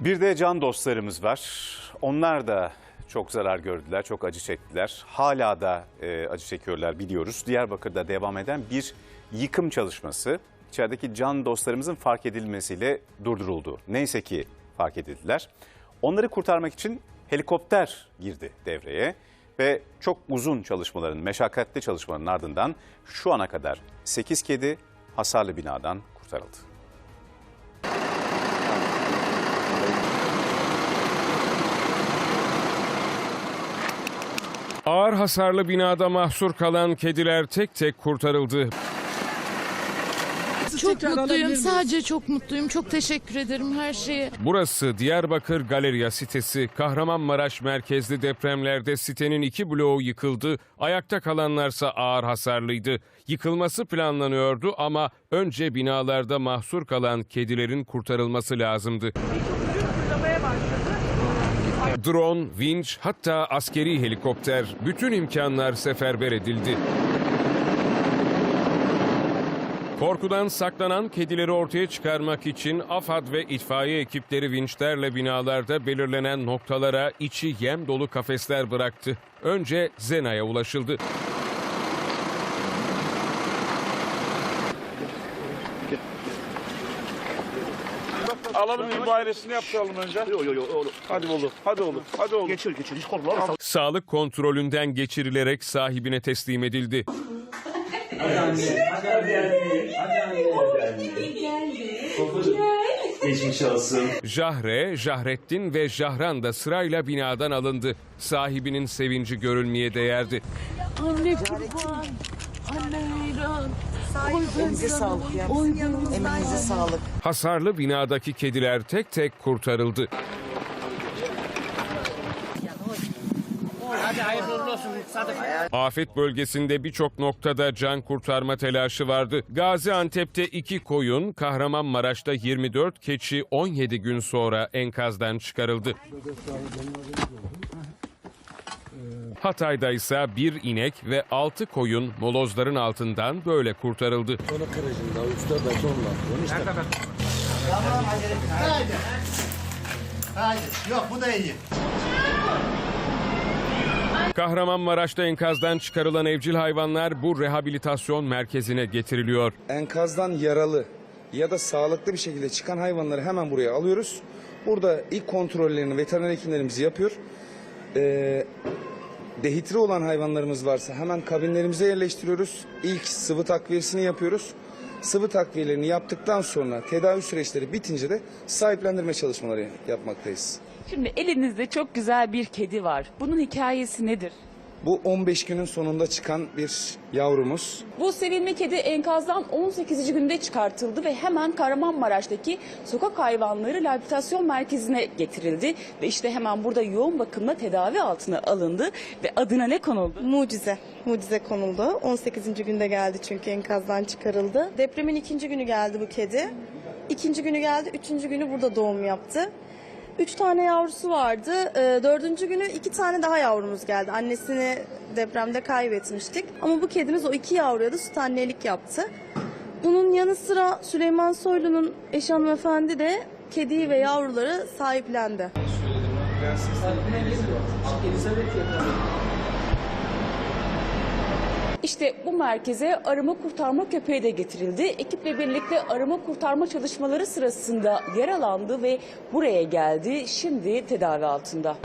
Bir de can dostlarımız var. Onlar da çok zarar gördüler, çok acı çektiler. Hala da e, acı çekiyorlar biliyoruz. Diyarbakır'da devam eden bir yıkım çalışması içerideki can dostlarımızın fark edilmesiyle durduruldu. Neyse ki fark edildiler. Onları kurtarmak için helikopter girdi devreye ve çok uzun çalışmaların, meşakkatli çalışmaların ardından şu ana kadar 8 kedi hasarlı binadan kurtarıldı. Ağır hasarlı binada mahsur kalan kediler tek tek kurtarıldı. Çok mutluyum. Sadece çok mutluyum. Çok teşekkür ederim her şeye. Burası Diyarbakır Galeriya sitesi. Kahramanmaraş merkezli depremlerde sitenin iki bloğu yıkıldı. Ayakta kalanlarsa ağır hasarlıydı. Yıkılması planlanıyordu ama önce binalarda mahsur kalan kedilerin kurtarılması lazımdı. Drone, vinç hatta askeri helikopter bütün imkanlar seferber edildi. Korkudan saklanan kedileri ortaya çıkarmak için AFAD ve itfaiye ekipleri vinçlerle binalarda belirlenen noktalara içi yem dolu kafesler bıraktı. Önce Zena'ya ulaşıldı. Alalım mübahiresini yapalım önce. Yok yok yok. Hadi oğlum. Hadi oğlum. Hadi oğlum. Geçir geçir hiç korkma. Sağlık kontrolünden geçirilerek sahibine teslim edildi. Geçmiş olsun. Jahre, Jahrettin ve Jahran da sırayla binadan alındı. Sahibinin sevinci görülmeye değerdi. Anne kurban. Anne hayran. Elinize sağlık ya. Emeğinize sağlık. Hasarlı binadaki kediler tek tek kurtarıldı. Afet bölgesinde birçok noktada can kurtarma telaşı vardı. Gaziantep'te iki koyun, Kahramanmaraş'ta 24 keçi 17 gün sonra enkazdan çıkarıldı. Hatay'da ise bir inek ve 6 koyun molozların altından böyle kurtarıldı. Yok bu da iyi. Kahramanmaraş'ta enkazdan çıkarılan evcil hayvanlar bu rehabilitasyon merkezine getiriliyor. enkazdan yaralı ya da sağlıklı bir şekilde çıkan hayvanları hemen buraya alıyoruz. Burada ilk kontrollerini veteriner hekimlerimiz yapıyor. Ee, dehitre olan hayvanlarımız varsa hemen kabinlerimize yerleştiriyoruz. İlk sıvı takviyesini yapıyoruz. Sıvı takviyelerini yaptıktan sonra tedavi süreçleri bitince de sahiplendirme çalışmaları yapmaktayız. Şimdi elinizde çok güzel bir kedi var. Bunun hikayesi nedir? Bu 15 günün sonunda çıkan bir yavrumuz. Bu sevimli kedi enkazdan 18. günde çıkartıldı ve hemen Kahramanmaraş'taki sokak hayvanları rehabilitasyon merkezine getirildi. Ve işte hemen burada yoğun bakımla tedavi altına alındı ve adına ne konuldu? Mucize. Mucize konuldu. 18. günde geldi çünkü enkazdan çıkarıldı. Depremin ikinci günü geldi bu kedi. İkinci günü geldi, üçüncü günü burada doğum yaptı. Üç tane yavrusu vardı. Ee, dördüncü günü iki tane daha yavrumuz geldi. Annesini depremde kaybetmiştik. Ama bu kedimiz o iki yavruya da süt annelik yaptı. Bunun yanı sıra Süleyman Soylu'nun eşi hanımefendi de kediyi ve yavruları sahiplendi. İşte bu merkeze arama kurtarma köpeği de getirildi. Ekiple birlikte arama kurtarma çalışmaları sırasında yaralandı ve buraya geldi. Şimdi tedavi altında.